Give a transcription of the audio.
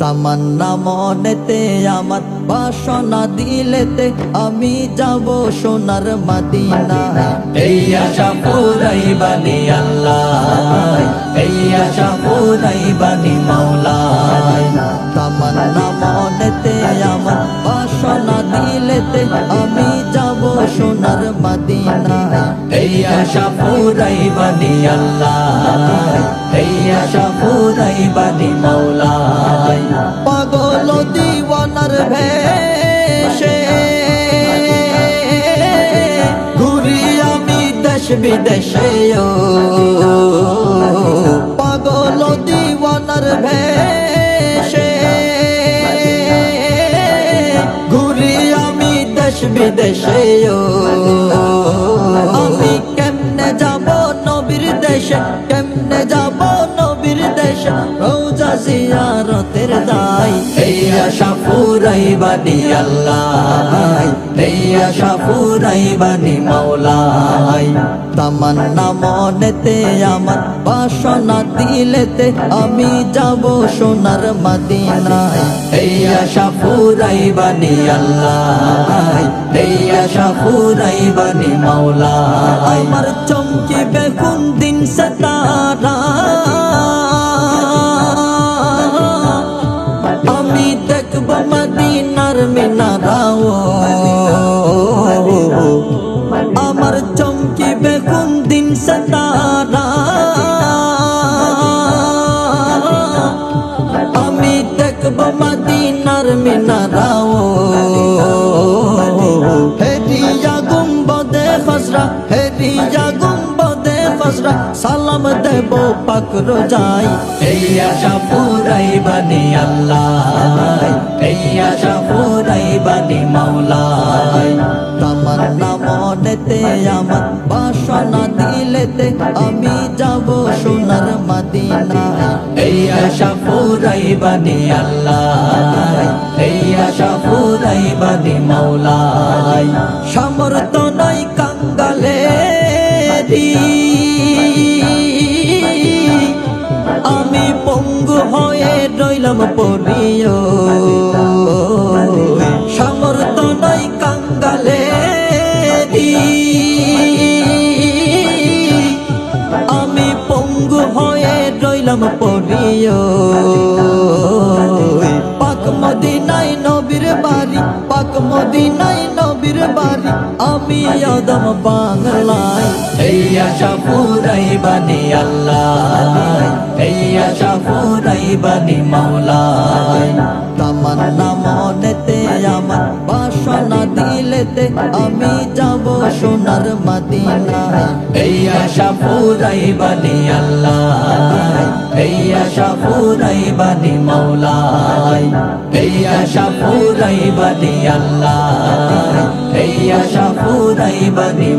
তামান্না মনেতে আমার বাসনা দিলেতে আমি যাব সোনার মাদিনা। এই আশা পুরাই বানি আল্লাহ, এই আশা পুরাই বানি মাওলায় বাসনা দিলেতে আমি যাব সোনার মাদিনা এই আশা পুরাই বানি আল্লাহ। এই আশা পুরাই বানি মাওলায়। পাগল দিওয়ানার ভেষে। ঘুরি আমি দেশ বিদেশে পাগল দিওয়ানার ভেষে। দেশ বিদেশে ও আমি কেমনে যাব নবীর দেশে? কেমনে যাব নবীর দেশে? জিয়ারতের দায়। এই আশা পুরাই বানি আল্লাহ। এই আশা পুরাই বানি মাওলায় তামান্না মনেতে আমার বাসনা দিলেতে আমি যাব সোনার মাদিনায়। এই আশা পুরাই বানি আল্লাহ। এই আশা পুরাই বানি মাওলায় আমার চমকি বেগুন দিন সে খসরা সালাম দেব পাকর যাই এই আশা বানি আল্লাহ এই আশা বানি মাওলায় তামান্না মনেতে আমার বাসনা দিলেতে আমি যাব সোনার মাদিনায়। এই আশা পুরাই বানি আল্লাহ এই আশা পুরাই বানি মাওলায় সমর্থ নাই কাঙ্গালে আমি পঙ্গু হয়ে রইলাম পড়িও সমর্থ নাই কাঙ্গালে আমি পঙ্গু হয়ে রইলাম পড়িও পাক মদিনাই নবীর বাড়ি, পাক নবীর বাড়ি আমি আদম বাংলায়। এই আশা পুরাই বানি আল্লাহ এই আশা পুরাই বানি মাওলায় তামান্না মনেতে আমার বাসনা দিলেতে আমি যাব সোনার মাদিনায়। এই আশা পুরাই বানি আল্লাহ এই আশা পুরাই বানি মাওলায় বানি আল্লাহ। এই আশা পুরাই বানি